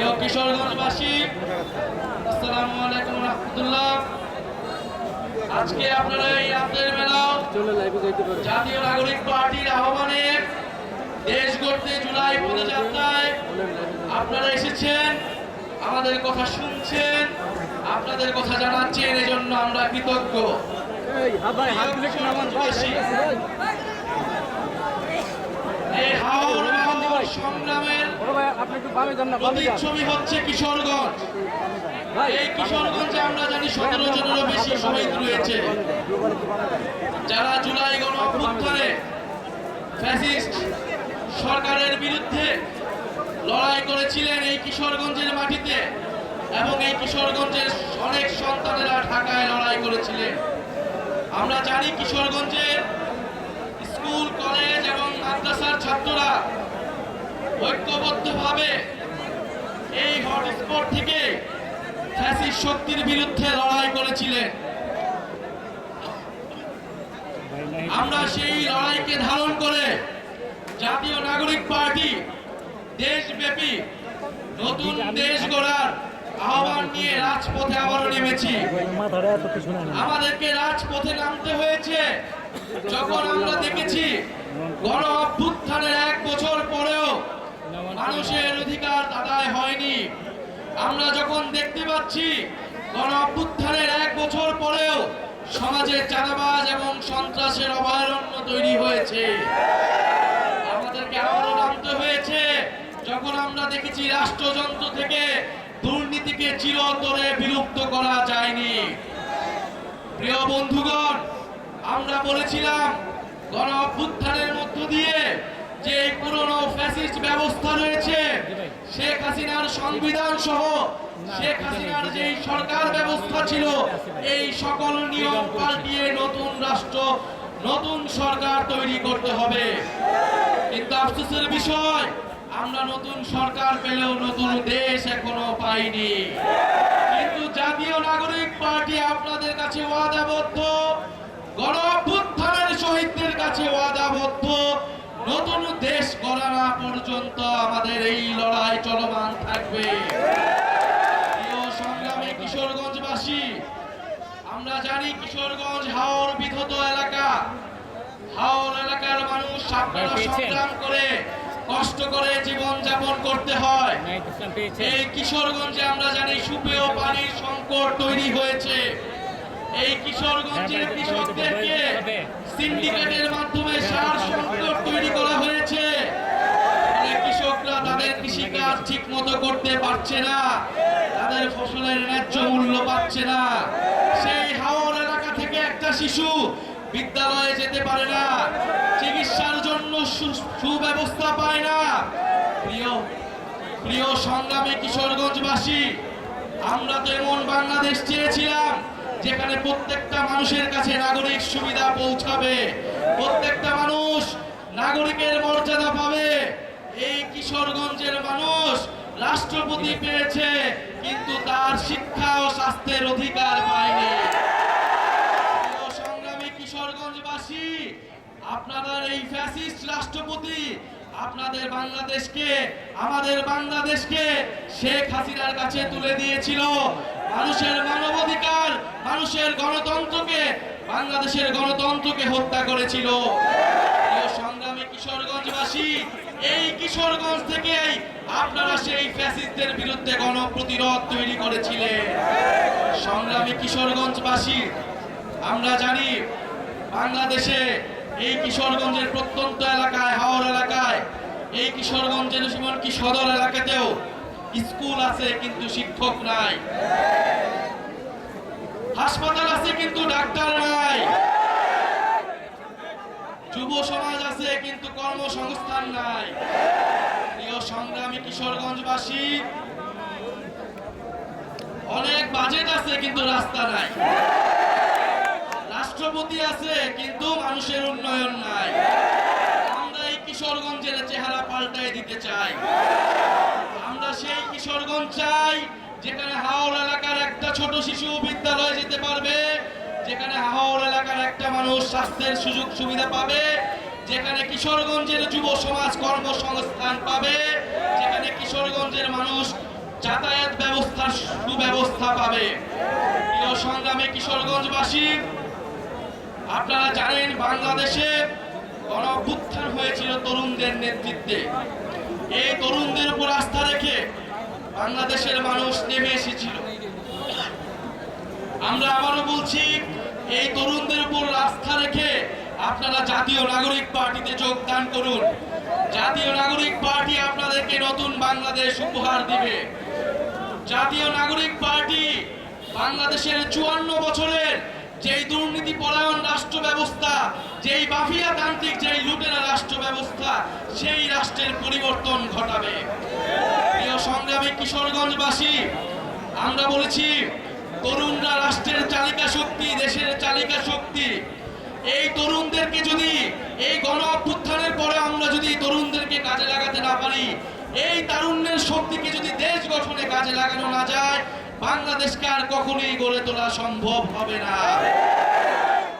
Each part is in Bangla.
প্রিয় কিশোরগঞ্জবাসী আসসালামু আলাইকুম রহমতুল্লাহ। আজকে আপনারা এই রাতের বেলাও জাতীয় নাগরিক পার্টির আহ্বানে দেশ গড়তে জুলাই পদযাত্রায় আপনারা এসেছেন আমাদের কথা শুনছেন আপনাদের কথা জানাচ্ছেন এজন্য আমরা কৃতজ্ঞ এই হাওর বাহাওর সংগ্রামের প্রতিচ্ছবি হচ্ছে কিশোরগঞ্জ। এই কিশোরগঞ্জে আমরা জানি সতেরো জনেরও বেশি শহীদ রয়েছে। যারা জুলাই গণ অভ্যুত্থানে ফ্যাসিস্ট সরকারের বিরুদ্ধে লড়াই করেছিলেন এই কিশোরগঞ্জের মাটিতে এবং এই কিশোরগঞ্জের অনেক সন্তানেরা ঢাকায় লড়াই করেছিলেন। আমরা জানি কিশোরগঞ্জের স্কুল কলেজ এবং মাদ্রাসার ছাত্ররা ঐক্যবদ্ধভাবে এই হটস্পট থেকে ফ্যাসিস্ট শক্তির বিরুদ্ধে লড়াই করেছিলেন। আমরা সেই লড়াইকে ধারণ করে জাতীয় নাগরিক পার্টি দেশব্যাপী নতুন দেশ গড়ার আহ্বান নিয়ে রাজপথে আবারও নেমেছি। আমাদেরকে রাজপথে নামতে হয়েছে। যখন আমরা দেখেছি গণ অভ্যুত্থানের এক বছর মানুষের অধিকার আদায় হয়নি। আমরা যখন দেখতে পাচ্ছি গণ অভ্যুত্থানের এক বছর পরেও সমাজে চাঁদাবাজ এবং সন্ত্রাসের অভয়ারণ্য তৈরি হয়েছে। আমাদেরকে আবারও নামতে হয়েছে, যখন আমরা দেখেছি রাষ্ট্রযন্ত্র থেকে দুর্নীতিকে চিরতরে বিলুপ্ত করা যায়নি। প্রিয় বন্ধুগণ, আমরা বলেছিলাম গণ অভ্যুত্থানের মধ্য দিয়ে যে পুরনো ফ্যাসিস্ট ব্যবস্থা রয়েছে, শেখ হাসিনার সংবিধান সহ শেখ হাসিনার যে সরকার ব্যবস্থা ছিল, এই সকল নিয়ম পাল্টিয়ে নতুন রাষ্ট্র, নতুন সরকার তৈরি করতে হবে। কিন্তু আফসোসের বিষয়, আমরা নতুন সরকার পেলেও নতুন দেশ এখনও পাইনি। কিন্তু জাতীয় নাগরিক পার্টি আপনাদের কাছে ওয়াদাবদ্ধ গণ পর্যন্ত আমাদের এই লড়াই চলমান থাকবে কিশোরগঞ্জবাসী আমরা জানি কিশোরগঞ্জ হাওর বিধত এলাকা হাওর এলাকার মানুষ আপনারা সংগ্রাম করে কষ্ট করে জীবন যাপন করতে হয় এই কিশোরগঞ্জে আমরা জানি সুপেয় পানির সংকট তৈরি হয়েছে এই কিশোরগঞ্জের কৃষকদেরকে সিন্ডিকেটের মাধ্যমে সার সংকট তৈরি করা হয়েছে তাদের কৃষিকাজ ঠিক মতো করতে পারছে না। তাদের ফসলের ন্যায্য মূল্য পাচ্ছে না। সেই হাওর এলাকা থেকে একটা শিশু বিদ্যালয়ে যেতে পারে না। চিকিৎসার জন্য সুব্যবস্থা পায় না। প্রিয় প্রিয় সংগ্রামী কিশোরগঞ্জবাসী, আমরা তো এমন বাংলাদেশ চেয়েছিলাম যেখানে প্রত্যেকটা মানুষের কাছে নাগরিক সুবিধা পৌঁছাবে। প্রত্যেকটা মানুষ নাগরিকের মর্যাদা পাবে। এই কিশোরগঞ্জের মানুষ রাষ্ট্রপতি পেয়েছে, কিন্তু তার শিক্ষা ও স্বাস্থ্যের অধিকার পায়নি। সংগ্রামী কিশোরগঞ্জবাসী, আপনাদের এই ফ্যাসিস্ট রাষ্ট্রপতি আপনাদের বাংলাদেশকে, আমাদের বাংলাদেশকে শেখ হাসিনার কাছে তুলে দিয়েছিল। মানুষের মানবাধিকার, মানুষের গণতন্ত্রকে, বাংলাদেশের গণতন্ত্রকে হত্যা করেছিল। সংগ্রামী কিশোরগঞ্জবাসী এই কিশোরগঞ্জ থেকেই আপনারা সেই ফ্যাসিস্টদের বিরুদ্ধে গণপ্রতিরোধ তৈরি করেছিলেন। সংগ্রামী কিশোরগঞ্জবাসী, আমরা জানি বাংলাদেশে এই কিশোরগঞ্জের প্রত্যন্ত এলাকায়, হাওর এলাকায়, এই কিশোরগঞ্জের এমনকি সদর এলাকাতেও স্কুল আছে, কিন্তু শিক্ষক নাই। হাসপাতাল আছে, কিন্তু ডাক্তার নাই। যুব সমাজ আছে, কিন্তু কর্মসংস্থান নাই। প্রিয় সংগ্রামী কিশোরগঞ্জবাসী, অনেক বাজেট আছে, কিন্তু রাস্তা নাই। রাষ্ট্রপতি আছে, কিন্তু মানুষের উন্নয়ন নাই। আমরা এই কিশোরগঞ্জের চেহারা পাল্টাই দিতে চাই। আমরা সেই কিশোরগঞ্জ চাই, যেখানে হাওড় এলাকার একটা ছোট শিশু বিদ্যালয়ে যেতে পারবে। যেখানে হাওড় এলাকার একটা মানুষ স্বাস্থ্যের সুযোগ সুবিধা পাবে, যেখানে কিশোরগঞ্জের যুব সমাজ কর্মসংস্থান পাবে, যেখানে কিশোরগঞ্জের মানুষ যাতায়াত ব্যবস্থার সুব্যবস্থা পাবে। প্রিয় সংগ্রামে কিশোরগঞ্জবাসী, আপনারা জানেন বাংলাদেশে গণ হয়েছিল তরুণদের নেতৃত্বে। এই তরুণদের উপর আস্থা রেখে বাংলাদেশের মানুষ নেমে এসেছিল। আমরা আবারও বলছি এই তরুণদের উপর আস্থা রেখে আপনারা জাতীয় নাগরিক পার্টিতে যোগদান করুন। জাতীয় নাগরিক পার্টি আপনাদেরকে নতুন বাংলাদেশ উপহার দিবে। জাতীয় নাগরিক পার্টি বাংলাদেশের চুয়ান্ন বছরের যেই দুর্নীতি পরায়ণ রাষ্ট্র ব্যবস্থা, যেই মাফিয়া তান্ত্রিক যেই লুটেরা রাষ্ট্র ব্যবস্থা, সেই রাষ্ট্রের পরিবর্তন ঘটাবে। সংগ্রামী কিশোরগঞ্জবাসী, আমরা বলেছি, তরুণরা রাষ্ট্রের দেশের শক্তি। এই তরুণদেরকে যদি এই গণ অভ্যুত্থানের পরে আমরা যদি তরুণদেরকে কাজে লাগাতে না পারি, এই তারুণ্যের শক্তিকে যদি দেশ গঠনে কাজে লাগানো না যায়, বাংলাদেশকে আর কখনোই গড়ে তোলা সম্ভব হবে না।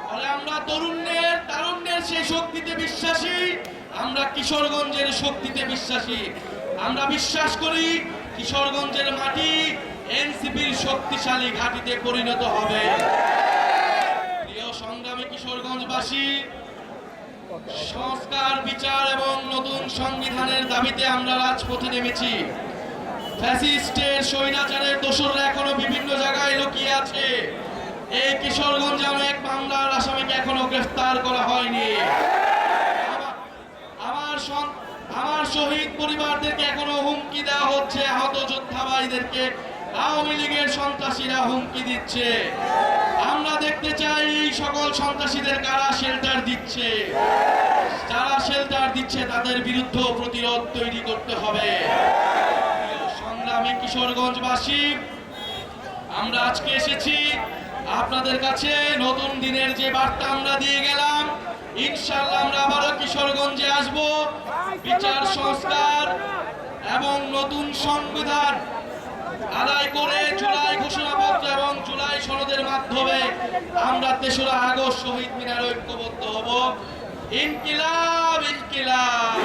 ফলে আমরা তরুণের, তারুণ্যের সেই শক্তিতে বিশ্বাসী, আমরা কিশোরগঞ্জের শক্তিতে বিশ্বাসী। আমরা বিশ্বাস করি, কিশোরগঞ্জের মাটি এনসিপির শক্তিশালী ঘাঁটিতে পরিণত হবে। কিশোরগঞ্জবাসী সংস্কার, বিচার এবং নতুন সংবিধানের দাবিতে আমরা রাজপথে নেমেছি। ফ্যাসিস্টের স্বৈরাচারের দোসররা এখনও বিভিন্ন জায়গায় লুকিয়ে আছে। এই কিশোরগঞ্জে অনেক মামলার আসামিকে এখনও গ্রেফতার করা হয়নি। আমার আমার শহীদ পরিবারদেরকে এখনও হুমকি দেওয়া হচ্ছে, আহত যোদ্ধা ভাইদেরকে আওয়ামী লীগের সন্ত্রাসীরা হুমকি দিচ্ছে। আমরা দেখতে চাই এই সকল সন্ত্রাসীদের কারা শেল্টার দিচ্ছে। যারা শেল্টার দিচ্ছে তাদের বিরুদ্ধে প্রতিরোধ তৈরি করতে হবে। সংগ্রামী কিশোরগঞ্জবাসী, আমরা আজকে এসেছি আপনাদের কাছে নতুন দিনের যে বার্তা আমরা দিয়ে গেলাম ইনশাল্লাহ আমরা আবারও কিশোরগঞ্জে আসব। বিচার সংস্কার এবং নতুন সংবিধান আদায় করে জুলাই ঘোষণাপত্র এবং জুলাই সনদের মাধ্যমে আমরা তেসরা আগস্ট শহীদ মিনার ঐক্যবদ্ধ হব। ইনকিলাব ইনকিলাব।